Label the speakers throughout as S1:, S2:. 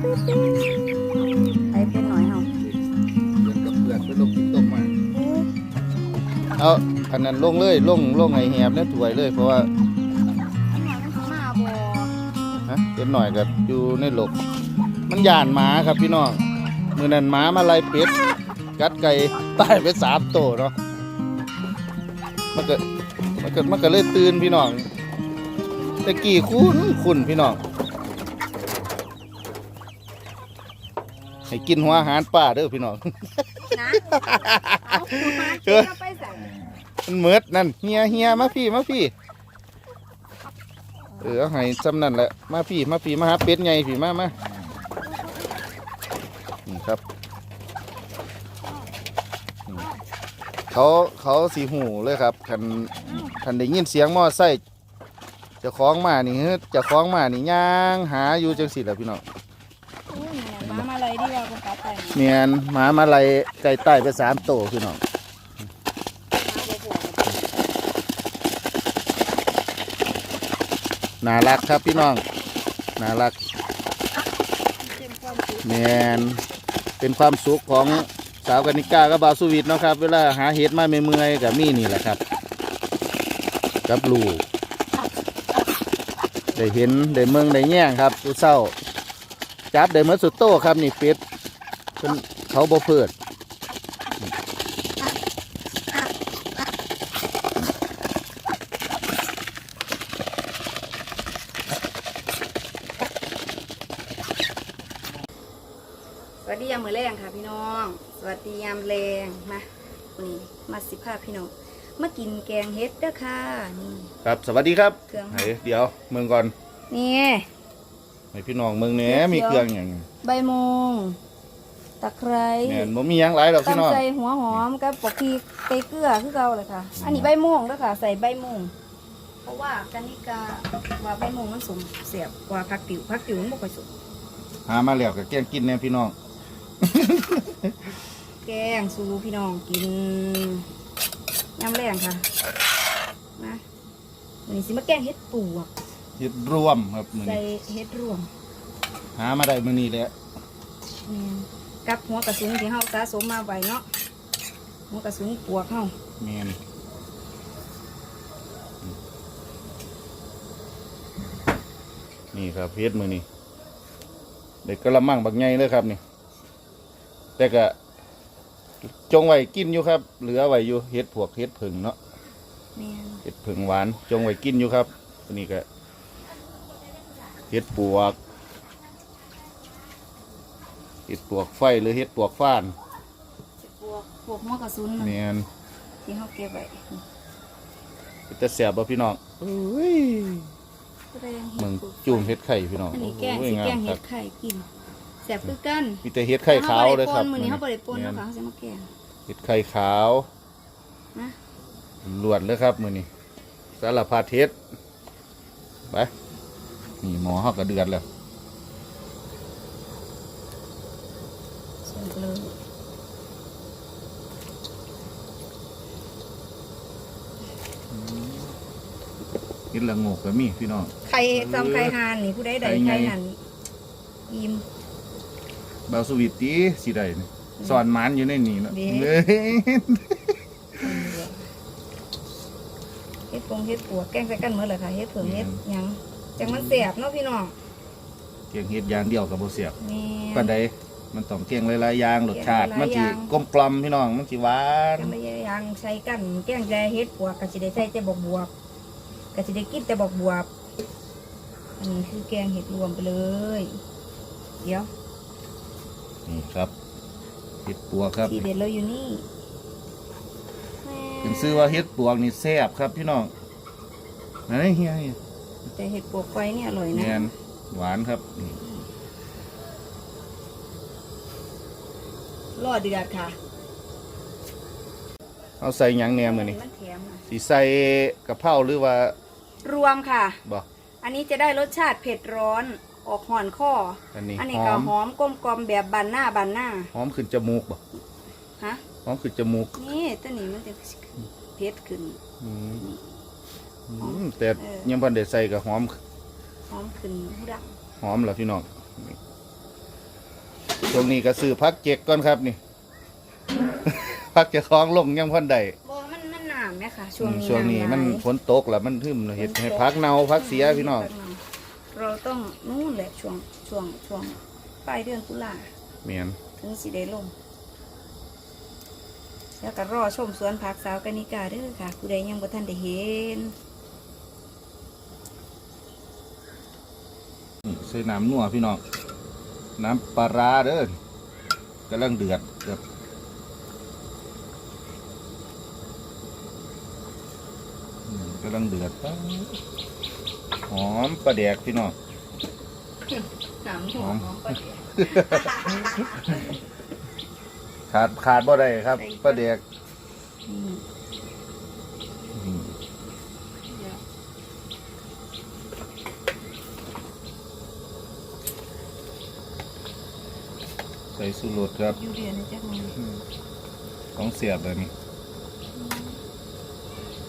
S1: ไปเป็นหน่อยเฮา
S2: เพื่อนกับเพื่อนไปลงกินต้มมา
S3: เอาอันนั้นลงเลยลงลงไอ้แหบเนี่ยถวยเลย เพราะว่า
S1: อันหน่อยมันสิมาบ่
S3: ฮะเด็กหน่อยกับอยู่ในหลบมันย่านหมาครับพี่น้องมือนั้นหมามาไล่เป็ดกัดไก่ตายไปสามตัวเนาะมันก็มันก็มันก็เลยตื่นพี่น้องตะกี้คุณคุณพี่น้อง ให้กินหัวอาหารป่าเด้อพี่น้อง
S1: นะเอาคุณมาเก็บไปใส่
S3: มันเหมือดนั่นเฮียเฮียมาพี่มาพี่ เออเอาให้จำนั่นแหละมาพี่มาพี่มาหาเป็ดไงพี่มามานี่ครับนี่เขาเขาสีหูเลยครับคันคันได้ยินเสียงมอไซค์เจะคล้าของมานี่เฮ้ยเจะคล้าของมานี่ย่างหาอยู่จังสิแหละพี่น้อง
S1: เนียน
S3: หมามาไล่ไก่ใต้ไปสามโตวพี่น้องน่ารักครับพี่น้องน่ารัก
S1: เต็มความสุข
S3: แมนเป็นความสุขของสาวกนิกากับบาสุวิทนะครับ เวลาหาเห็ดมาเมื่อยกับมี่นี่แหละครับ กับลูกได้เห็นได้เมืองได้แย่งครับดูเศร้าจับได้เมื่อสุดโตครับนี่เป็ด เพิ่นเขาบ่เพิด
S1: สวัสดียามมื้อแรงค่ะพี่น้อง สวัสดียามแรงมาวันนี้มาสิพาพี่น้องมากินแกงเฮ็ดเด้อค่ะนี่
S3: ครับสวัสดีครับ
S1: เครื่อง
S3: ไหนเดี๋ยวเมืองก่อน
S1: นี่
S3: ให้พี่น้องเมืองเนี้ย
S1: เดี๋ยว
S3: มีเครื่องอย่าง
S1: ใบมง ตะไคร้
S3: แม่นบ่มีหยังหลายดอกพี่น้อง
S1: ตำใส่หัวหอมกับปกพีเตเกลือคือเก่าเลยค่ะ อันนี้ใบมงแล้วค่ะ ใส่ใบมงเพราะว่ากันนิกาว่าใบมงมันสมเสียบกว่าผักติ๋วผักติ๋วมันบ่ค่อยสม
S3: หามาแล้วก็แกงกินแน่พี่น้อง
S1: แกงสูพี่น้องกินยำแรงค่ะมาวันนี้สิมาแกงเฮ็ดปวก
S3: เฮ็ดรวมครับมื้อ
S1: ใส่
S3: นี้
S1: เฮ็ดรวม
S3: หามาได้มื้อนี้แหละ
S1: แม่น กับหัวกระสุนที่เฮาสะสมมาไว้เนาะหัวกระสุนปวกเฮา
S3: แม่นนี่ครับเฮ็ดมื้อนี้เด็กกระมังบักใหญ่เลยครับนี่ แต่ก็จงไว้กินอยู่ครับ เหลือไว้อยู่เฮ็ดพวกเฮ็ดผึ่งเนาะ
S1: แม่น
S3: เห็ดผึ่งหวาน จงไว้กินอยู่ครับตัวนี้ก็เห็ดปวก เห็ดปวกไฟหรือเห็ดปวกฟ้าน
S1: ปวกพวกหัวกระสุนนั่น
S3: เนียน
S1: ที่เฮาเก็บไว้
S3: จะแสบบ่พี่น้องเอ้ย
S1: แรง
S3: มึง
S1: ปวก
S3: จุ่มเห็ดไข่พี่น้อง
S1: อันนี้แกง
S3: โอ้ย
S1: สิ
S3: งา
S1: แก
S3: ม
S1: ง
S3: ค
S1: เห็
S3: รับ
S1: ดไข่กินแสบคือกัน
S3: มีแต่เห็ดไข่ขาวเลยครับ
S1: มื้อนี้เฮาบ่ได้ปน
S3: แม่
S1: เนาะค่ะเฮาจะมาแกง
S3: เห็ดไข่ขาว
S1: นะ
S3: ล้วนเลยครับมื้อนี้สารพัดเห็ดไปนี่หมอเฮาก็เดือดแล้ว
S1: ใส่ไปเลย
S3: เห็ดละโงกก็มีพี่น้อง
S1: ไข่ซ้ำไข่หานนี่ผู้ใดใด
S3: ไข่ไง
S1: ไข่นั่นอิ่ม
S3: บาวสวีตตีสิได้นี่สอนหมันอยู่ในนี่เนาะ
S1: เด้
S3: เอ้ย
S1: เฮ็ดปงเฮ็ดปวกแกงใส่กันหมดเลยค่ะเฮ็ดเผือกเฮ็ดหยังจังมันแสบเนาะพี่น้อง
S3: เกียงเฮ็ดอย่างเดียวกับโบเสียบ
S1: แม่
S3: ปานใด มันต้องเกียงหลายๆอย่างรสชาติ
S1: เกียงหลายๆ
S3: มันสิ
S1: อย่าง
S3: กลมกล่อมพี่น้อง มันสิหวาน
S1: จังไม่หยังใส่กันแกงใจเฮ็ดปวกก็สิได้ใส่แต่บอกบวบก็สิได้กินแต่บอกบวบอันนี้คือแกงเห็ดรวมไปเลย เดี๋ยว
S3: นี่ครับเฮ็ดปัวครับ
S1: ทีเด็ดเราอยู่นี่แม่
S3: เป็นซื้อว่าเฮ็ดปวกนี่แซ่บครับพี่น้องไหนเฮียเฮีย
S1: แต่เห็ดปวกไฟเนี่ยอร่อยนะ
S3: แม่นหวานครับนี่
S1: รอเดือดค่ะ
S3: เอาใส่หยังแหนมมื้อนี่
S1: มันแถมนะ
S3: สิใส่กะเพราหรือว่าร
S1: วมค่ะ
S3: บ่
S1: อันนี้จะได้รสชาติเผ็ดร้อนออกห่อนข้อ
S3: อันนี้
S1: อันนี้
S3: หอ
S1: ก็
S3: ม
S1: หอมกลมกลอมๆแบบบานหน้าบานหน้า
S3: หอมขึ้นจมูกบ่
S1: ฮะ
S3: หอมขึ้นจมูก
S1: นี่ตัวนี้มันจะเผ็ดขึ้น
S3: อืม
S1: นี่
S3: อืมแต่
S1: เออ
S3: ยังบ่ได้ใส่ก็หอม
S1: หอมขึ้นหูดัง
S3: หอมแล้วพี่น้อง ช่วงนี้ก็ซื้อพักเจ็กก่อนครับนี่ พักเจะคล้าของลงยังพ่นใด
S1: บ่มันมันหนามไหมค่ะช่วงนี้
S3: ช่วงนี้มันำ
S1: หลาย
S3: ฝนตกแล้วมันทึมเห็ดให้พักเนาพักเสียพี่น้อง
S1: เราต้องนู่นแหละช่วงช่วงช่วงปลายเดือนตุลา
S3: เมียน
S1: ถึงสิได้ลงแล้วก็รอชมสวนผักสาวกนิกาเด้อค่ะผู้ใดยังบ่ทันได้เห็น
S3: นี่ใส่น้ำนัวพี่น้อง น้ำปลาร้าเด้อกำลังเดือดเดือดอืมกำลังเดือดป๊าดหอมปลาแดกพี่น้อง
S1: น้ำหัวของปลาเดียว
S3: ขาดขาดบ่ได้ครับ
S1: ได้
S3: ปลาแดก
S1: อืม
S3: อืม
S1: เดี๋ยว
S3: ใส่สูรสครับ
S1: อยู่เดือนนะจักหน่อย
S3: อืมของเสียบเลยนี่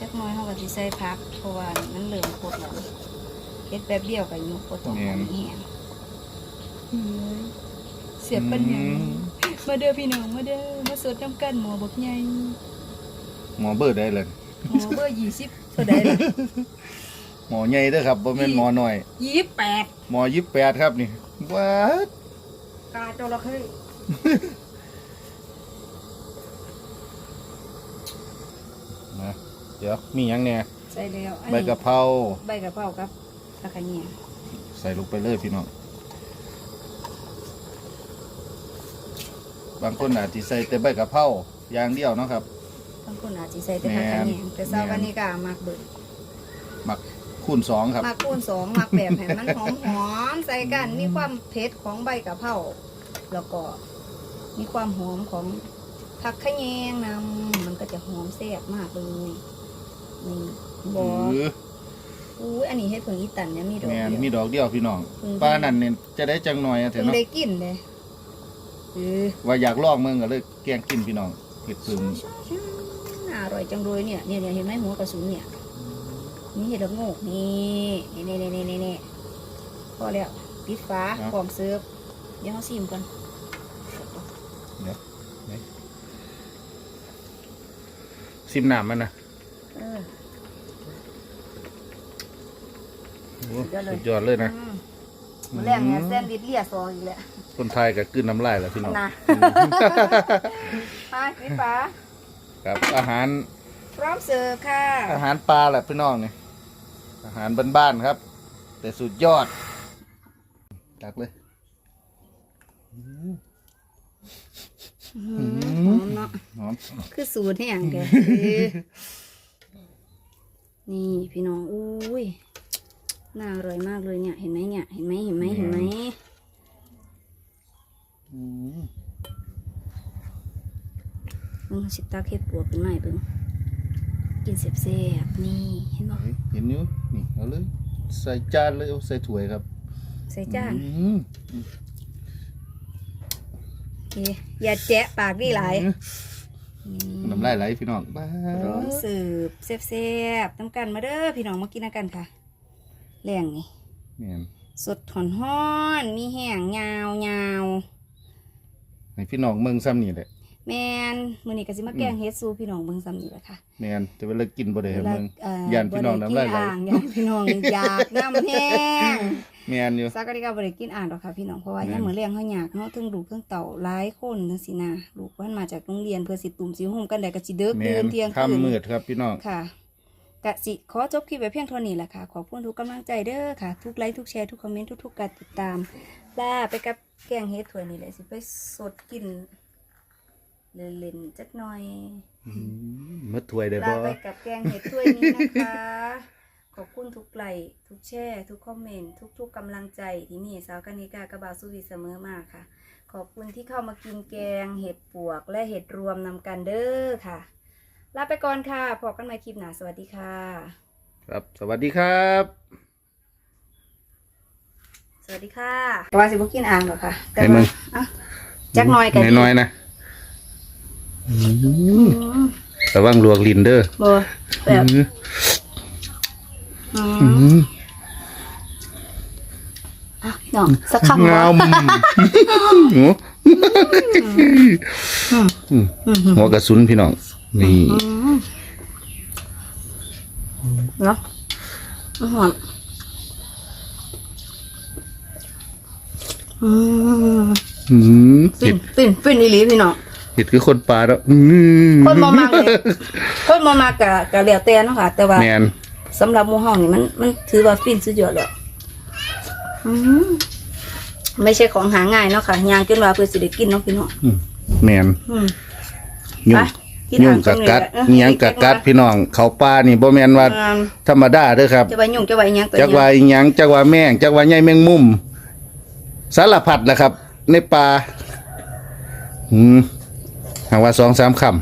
S1: จักหน้อยเขาก็สิใส่ผักเพราะว่ามันเหลืองโคตรแล้วเฮ็ดแป๊บเดียวก็อยู่โคตรต้องเอาแห้งอืมเสียบปัญญา
S3: อืม
S1: มาเด้อพี่น้องมาเด้อมาสดน้ำกันหมอบักใหญ่
S3: หมอเบอร์ได้เลย
S1: หมอเบอร์ยี่สิบเท่าใดล่ะ
S3: หมอใหญ่เด้อครับบ่แม่นหมอน้อย
S1: ยี่สิบแปด
S3: หมอยิบแปดครับนี่ว้าด
S1: กาจระเข้
S3: นะเดี๋ยวมีหยังเนี่ย
S1: ใส่แล้วอัน
S3: ใบ
S1: นี้
S3: กะเพรา
S1: ใบกะเพราครับตะไคร้เนี่ย
S3: ใส่ลงไปเลยพี่น้องบางคนอาจจะใส่แต่ใบกะเพราอย่างเดียวเนาะครับ
S1: บางคนอาจจะใส่แต่ตะไคร้เนี่ยแต่ซาวกันนี่ก็มักเบิด
S3: หมักคูณสองครับ
S1: มักคูณสองมักแบบให้มันหอมหอมๆใส่กันมีความเผ็ดของใบกะเพรา แล้วก็มีความหอมของผักขะแยงนำมันก็จะหอมแซ่บมากเลยนี่บอ
S3: หรือ
S1: อุ้ยอันนี้เฮ็ดเพิ่งอีตันเนี่ยมีดอก
S3: แมน
S1: เดียว
S3: มีดอกเดียวพี่น้อง
S1: อืม
S3: ป้านั่นเนี่ยจะได้จังหน่อยอะเถ
S1: เพิ่
S3: อะ
S1: ง
S3: เนาะ
S1: ได้กินเลยเออ
S3: ว่าอยากลองเมืองก็เลยแกล้งกินพี่น้องเห็ดพึ่ง
S1: น่าอร่อยจังเลยเนี่ยเนี่ยเนี่ยเห็นไหมหัวกระสุนเนี่ย นี่เห็ดละโงกนี่นี่นี่นี่นี่นี่พอแล้วปิดฟ้าพร้อมเสิร์ฟเดี๋ยวเขาซิมก่อน
S3: ซิมน้ำมันนะ
S1: เออ
S3: โอ้
S1: สุดยอดเลย
S3: สุดยอดเลยนะ
S1: อืมมื้อแรกเนี่ยแซนด์วิชเลียซองอีกแล้ว
S3: คนไทยก็กลืนน้ำลายแหละพี่น้อง
S1: นะ ไปปิดฟ้า
S3: ครับอาหาร
S1: พร้อมเสิร์ฟค่ะ
S3: อาหารปลาแหละพี่น้องนี่อาหารบ้านๆครับ แต่สุดยอดตักเลย
S1: หอมเนาะ
S3: หอม
S1: คือสูตรให้อย่างแกเออนี่พี่น้องอุ้ยน่าอร่อยมากเลยเนี่ยเห็นไหมเนี่ยเห็นไหมเห็นไหมเห็นไหม
S3: อืม
S1: เบิ่งสิตาเค็ดปัวขึ้นมาให้เบิ่งกินเสียบๆนี่เห็นบ่
S3: เฮ้ยเห็นนิ้วนี่เอาเลยใส่จานเลยเอาใส่ถ้วยครับ
S1: ใส่จาน
S3: อืม
S1: โอเคอย่าแจะปากดีหลาย
S3: น้ำลายไหลพี่น้องบ้า
S1: พร้อมเสิร์ฟเสียบๆน้ำกันมาเด้อพี่น้องมากินน้ำกันค่ะแรงนี่
S3: เนี่ย
S1: สดหอนห้อนๆมีแห้งยาวยาว
S3: ให้พี่น้องเมืองซ้ำนี่แหละ
S1: ๆ แมนมื้อนี้ก็สิมาแกงเฮ็ดซูพี่น้องเบิ่งซ้ำนี่แหละค่ะ
S3: แม่นแต่เวลากินบ่ได้ให้เมือง
S1: เอ่อย่า
S3: นพี่น้องน้ำลายไหล
S1: บ่ด้กิอ่างย่านพี่น้องอยากน้ำแห้ง
S3: แม่นอยู่
S1: สักกะดิกาบ่ได้กินอ่างดอกค่ะพี่น้องเพราะว่า
S3: แม่น
S1: ยามมื้อแรงเฮาอยากเฮาถึงลูกถึงเต่าหลายคนจังซี่นะลูกเพิ่นมาจากโรงเรียนเพื่อสิตุ่มสิหุ่มกันได้ก็สิเดึก
S3: แม่
S1: ดื่
S3: น
S1: นเที่ยงคืน
S3: ค่ำมืดครับพี่น้อง
S1: ค่ะกะสิขอจบคลิปไว้เพียงเท่านี้แหละค่ะ ขอบคุณทุกกำลังใจเด้อค่ะ ทุกไลค์ทุกแชร์ทุกคอมเมนต์ทุกๆการติดตามลาไปกับแกงเฮ็ดถ้วยนี่แหละสิไปสดกิน เล่นๆจักหน่อย
S3: มืดถ้วยได้
S1: ลา
S3: บ่
S1: ไปกับแกงเห็ดถ้วยนี้นะคะ ขอบคุณทุกไลค์ทุกแชร์ทุกคอมเมนต์ทุกๆกำลังใจที่มีให้สาวกานิกากระบาสุวิเสมอมาค่ะ ขอบคุณที่เข้ามากินแกงเห็ดปวกและเห็ดรวมนำกันเด้อค่ะ ลาไปก่อนค่ะพบกันใหม่คลิปหน้าสวัสดีค่ะ
S3: ครับ สวัสดีครับ
S1: สวัสดีค่ะแต่ว่าสิบุกินอ่างหรอกค่ะแต่
S3: ให้มึ
S1: ว่างอะจักหน่อยกัน
S3: น้อยๆนะ
S1: อืม
S3: ระวังลวกลิ้นเด้อ
S1: บ่แบบ
S3: อืม
S1: อื
S3: อื
S1: ม
S3: ม
S1: อะน้องสักคำ
S3: งาม
S1: บ่
S3: อืมหัวกระสุนพี่น้อง นี่
S1: เนาะอื้อหอมอืม
S3: อืม
S1: ฟิ
S3: เห็
S1: น
S3: ด
S1: ฟินฟินอีหลีพี่น้อง
S3: เห็ดคือคนปลาแล้วอืม
S1: คนมามากเลยคนมามากกะกะแล้วแต่เนาะค่ะ แต่ว่า
S3: แมน
S1: สำหรับหมูห้องนี่มันมันถือว่าฟินสุดยอดแล้วอืมไม่ใช่ของหาง่ายเนาะค่ะยางจนว่าเพื่อสิได้กินเนาะพี่น้อง
S3: อืมแมน
S1: อืม
S3: ยุ่ง
S1: ไปกิน
S3: ยุ่ง
S1: อาหาร
S3: กับกัด
S1: ตรงนี้
S3: เนียงกับกัด
S1: เออ
S3: พี่น้อง เขาปลานี่บ่แมนว่า
S1: อืม
S3: ธรรมดาเด้อครับ
S1: จะไปยุ่งจะไปหยังตัว
S3: จัก
S1: เนี้
S3: ว่าอีหยังจักว่าแมงจักว่าใหญ่แมงมุม สารพัดแหละครับ ในป่าอืม หากว่าสองสามคำ